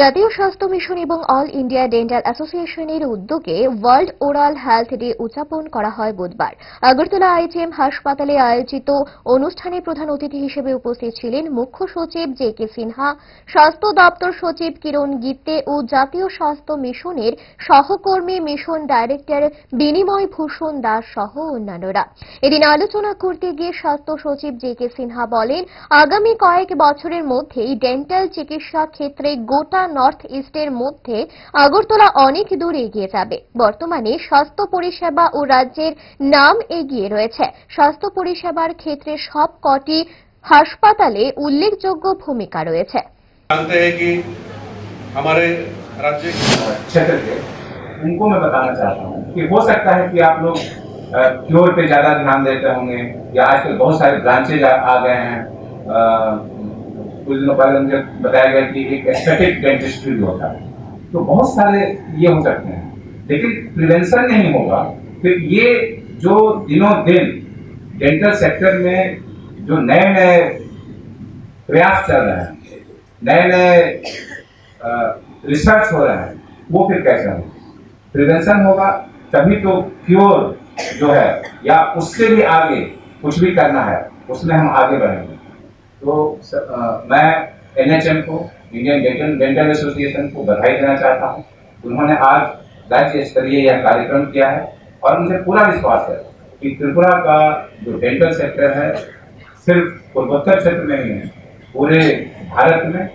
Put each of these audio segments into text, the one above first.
জাতীয় স্বাস্থ্য মিশন এবং অল ইন্ডিয়া ডেন্টাল অ্যাসোসিয়েশনের উদ্যোগে ওয়ার্ল্ড ওরাল হেলথ ডে উদযাপন করা হয় বুধবার। আগরতলা আইজিএম হাসপাতালে আয়োজিত অনুষ্ঠানে প্রধান অতিথি হিসেবে উপস্থিত ছিলেন মুখ্য সচিব জে কে সিনহা, স্বাস্থ্য দপ্তর সচিব কিরণ গিত্তে ও জাতীয় স্বাস্থ্য মিশনের সহকর্মী মিশন ডাইরেক্টর বিনিময় ভূষণ দাস সহ অন্যান্যরা। এদিন আলোচনা করতে গিয়ে স্বাস্থ্য সচিব জে কে সিনহা বলেন, আগামী কয়েক বছরের মধ্যেই ডেন্টাল চিকিৎসা ক্ষেত্রে গোটা নর্থ ইস্টের মধ্যে আগরতলা অনেক দূর এগিয়ে যাবে বর্তমানে স্বাস্থ্য পরিষেবা ও রাজ্যের নাম এগিয়ে রয়েছে স্বাস্থ্য পরিষেবার ক্ষেত্রে সব কটি হাসপাতালে উল্লেখযোগ্য ভূমিকা রয়েছে जानते हैं कि हमारे राज्य क्षेत्र के उनको मैं बताना चाहता हूँ कि हो सकता है कि आप लोग क्योर पे ज़्यादा ध्यान देते होंगे या आजकल बहुत सारे ब्रांचेज आ, आ गए हैं अ, कुछ दिनों पहले मुझे बताया गया कि एक एस्थेटिक डेंटिस्ट्री भी होता है। तो बहुत सारे ये हो सकते हैं। लेकिन प्रिवेंशन नहीं होगा। फिर ये जो दिनों दिन डेंटल सेक्टर में जो नए नए प्रयास चल रहे हैं, नए नए रिसर्च हो रहे हैं, वो फिर कैसे होगा? प्रिवेंशन होगा, तभी तो क्योर जो है, या उससे भी आगे कुछ भी करना है, उसमें हम आगे बढ़ेंगे। तो स- अ, मैं एनएचएम को इंडियन डेंटल डेंटल एसोसिएशन को बधाई देना चाहता हूँ। उन्होंने आज राज्य स्तरीय यह कार्यक्रम किया है और मुझे पूरा विश्वास है कि त्रिपुरा का जो डेंटल सेक्टर है सिर्फ़ पूर्वोत्तर क्षेत्र में नहीं है पूरे भारत में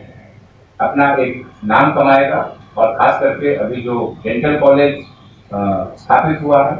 अपना एक नाम कमाएगा और खास करके अभी जो डेंटल कॉलेज स्थापित हुआ है